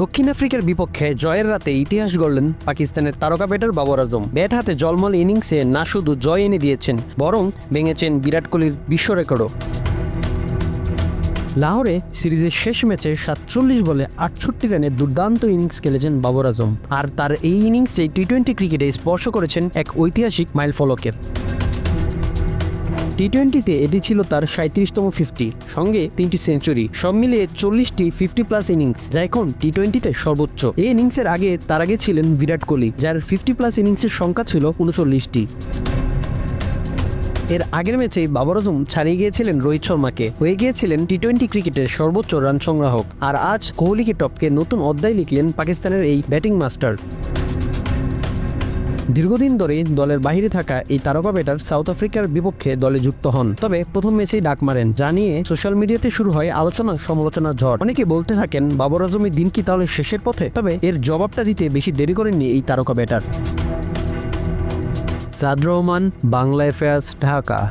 দক্ষিণ আফ্রিকার বিপক্ষে জয়ের রাতে ইতিহাস গড়লেন পাকিস্তানের তারকা ব্যাটার বাবর আজম। ব্যাট হাতে জলমল ইনিংসে না শুধু জয় এনে দিয়েছেন, বরং ভেঙেছেন বিরাট কোহলির বিশ্ব রেকর্ডও। লাহোরে সিরিজের শেষ ম্যাচে সাতচল্লিশ বলে আটষট্টি রানে দুর্দান্ত ইনিংস খেলেছেন বাবর আজম। আর তার এই ইনিংসে টি টোয়েন্টি ক্রিকেটে স্পর্শ করেছেন এক ঐতিহাসিক মাইল ফলকের টি টোয়েন্টিতে এটি ছিল তার সাঁত্রিশতম ফিফটি সঙ্গে তিনটি সেঞ্চুরি সব মিলিয়ে চল্লিশটি ফিফটি প্লাস ইনিংস যা এখন টি টোয়েন্টিতে সর্বোচ্চ। এই ইনিংসের আগে, তার আগে ছিলেন বিরাট কোহলি, যার ফিফটি প্লাস ইনিংসের সংখ্যা ছিল উনচল্লিশটি। এর আগের ম্যাচে বাবর আজম ছাড়িয়ে গিয়েছিলেন রোহিত শর্মাকে। হয়ে গিয়েছিলেন টি টোয়েন্টি ক্রিকেটের সর্বোচ্চ রান সংগ্রাহক। আর আজ কোহলিকে টপকে নতুন অধ্যায় লিখলেন পাকিস্তানের এই ব্যাটিং মাস্টার দীর্ঘদিন ধরে দলের বাইরে থাকা এই তারকা ব্যাটার সাউথ আফ্রিকার বিপক্ষে দলে যুক্ত হন। তবে প্রথম ম্যাচেই ডাক মারেন, যা নিয়ে সোশ্যাল মিডিয়াতে শুরু হয় আলোচনা সমালোচনা ঝড়। অনেকে বলতে থাকেন, বাবর আজমের দিন কি তাহলে শেষের পথে? তবে এর জবাবটা দিতে বেশি দেরি করেননি এই তারকা ব্যাটার। সাদ রহমান, বাংলা অ্যাফেয়ার্স ঢাকা।